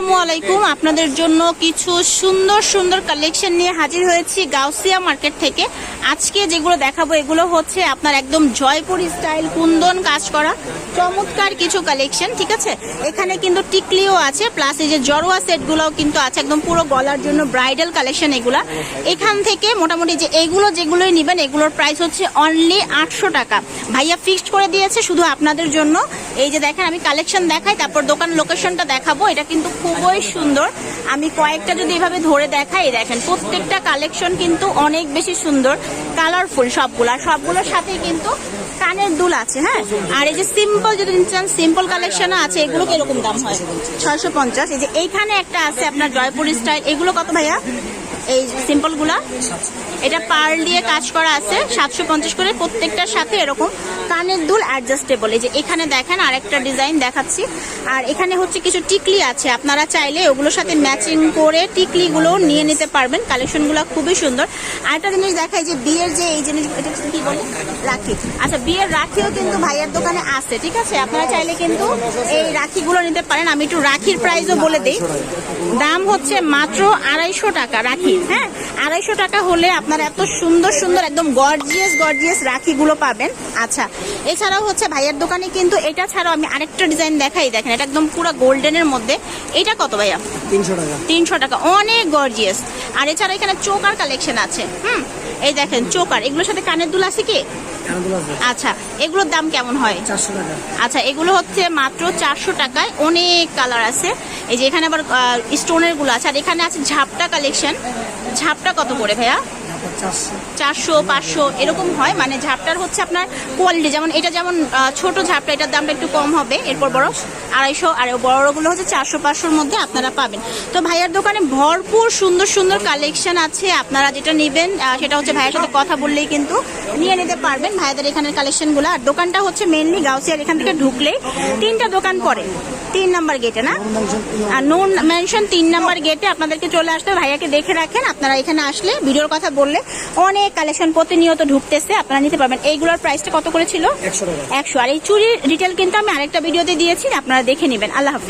আসসালামু আলাইকুম। আপনাদের জন্য কিছু সুন্দর সুন্দর কালেকশন নিয়ে হাজির হয়েছি গাউসিয়া মার্কেট থেকে। আজকে যেগুলো দেখাবো, এগুলো হচ্ছে আপনার একদম জয়পুর স্টাইল কুন্দন কাজ করা। চমৎকার কিছু কালেকশন ঠিক আছে? এখানে কিন্তু টিকলিও আছে প্লাস এই যে জরোয়া সেটগুলোও কিন্তু আছে, একদম পুরো গলার জন্য ব্রাইডাল কালেকশন এগুলা। এখান থেকে মোটামুটি যে এগুলো যেগুলোই নেবেন, এগুলোর প্রাইস হচ্ছে অনলি আটশো টাকা। ভাইয়া ফিক্সড করে দিয়েছে শুধু আপনাদের জন্য। এই যে দেখেন, আমি কালেকশন দেখাই, তারপর দোকান লোকেশনটা দেখাবো। এটা কিন্তু খুবই সুন্দর। আমি কয়েকটা যদি এভাবে ধরে দেখাই দেখেন, প্রত্যেকটা কালেকশন কিন্তু অনেক বেশি সুন্দর কালারফুল সবগুলো। আর সবগুলোর সাথেই কিন্তু কানের দুল আছে হ্যাঁ? আর এই যে সিম্পল যদি চান সিম্পল কালেকশন আছে, এগুলো কীরকম দাম হয়? ছয়শো পঞ্চাশ। এই যে এইখানে একটা আছে আপনার জয়পুর স্টাইল এগুলো কত ভাইয়া? এই সিম্পলগুলা এটা পার দিয়ে কাজ করা আছে, সাতশো পঞ্চাশ করে প্রত্যেকটার সাথে এরকম। কানের দুল অ্যাডজাস্টেবল এই যে এখানে দেখেন আর একটা ডিজাইন দেখাচ্ছি। আর এখানে হচ্ছে কিছু টিকলি আছে, আপনারা চাইলে ওগুলোর সাথে ম্যাচিং করে টিকলিগুলো নিয়ে নিতে পারবেন। কালেকশনগুলো খুবই সুন্দর। আর একটা জিনিস দেখাই যে বিয়ের যে এই জিনিস এটা কি বলে? রাখি। আচ্ছা বিয়ের রাখিও কিন্তু ভাইয়ের দোকানে আছে, ঠিক আছে? আপনারা চাইলে কিন্তু এই রাখিগুলো নিতে পারেন। আমি একটু রাখির প্রাইসও বলে দিই। দাম হচ্ছে মাত্র আড়াইশো টাকা রাখি হ্যাঁ আড়াইশো টাকা হলে আপনারা এত সুন্দর সুন্দর একদম গর্জিয়াস গর্জিয়াস রাখিগুলো পাবেন। আচ্ছা এছাড়াও হচ্ছে ভাইয়ের দোকানে কিন্তু এটা ছাড়াও আমি আরেকটা ডিজাইন দেখাই দেখেন এটা একদম পুরো গোল্ডেনের মধ্যে। এটা কত ভাইয়া? তিনশো টাকা। তিনশো টাকা অনেক গর্জিয়াস আর এছাড়া এখানে চোকার কালেকশন আছে হুম? এই দেখেন চোকার। এগুলোর সাথে কানের দুল আছে কি? আচ্ছা এগুলোর দাম কেমন হয়? আচ্ছা এগুলো হচ্ছে মাত্র চারশো টাকায় অনেক কালার আছে। এই যে এখানে আবার স্টোনেরগুলো আছে। আর এখানে আছে ঝাপটা কালেকশন ঝাপটা কত করে ভাইয়া? চারশো। পাঁচশো, এরকম হয়। মানে ঝাপটার হচ্ছে আপনার কোয়ালিটি যেমন এটা যেমন ছোট ঝাপটা, এটার দামটা একটু কম হবে। এরপর বড় আড়াইশো, আর বড়গুলো হচ্ছে চারশো, পাঁচশোর মধ্যে আপনারা পাবেন। তো ভাইয়ার দোকানে ভরপুর সুন্দর সুন্দর কালেকশন আছে। আপনারা যেটা নেবেন সেটা হচ্ছে ভাইয়ের সাথে কথা বললেই কিন্তু নিয়ে নিতে পারবেন ভাইয়াদের এখানের কালেকশনগুলো আর দোকানটা হচ্ছে মেনলি গাউসিয়ার এখান থেকে ঢুকলেই তিনটা দোকান পড়ে। তিন নাম্বার গেটে না? আর নুন মেনশন তিন নাম্বার গেটে আপনাদেরকে চলে আসতে ভাইয়াকে দেখে রাখেন। আপনারা এখানে আসলে, ভিডিওর কথা বললে অনেক কালেকশন প্রতিনিয়ত ঢুকতেছে আপনারা নিতে পারবেন। এইগুলোর প্রাইসটা কত করেছিল একশো আর এই চুরির ডিটেল কিন্তু আমি আরেকটা ভিডিওতে দিয়েছি আপনারা দেখে নেবেন। আল্লাহ হাফেজ।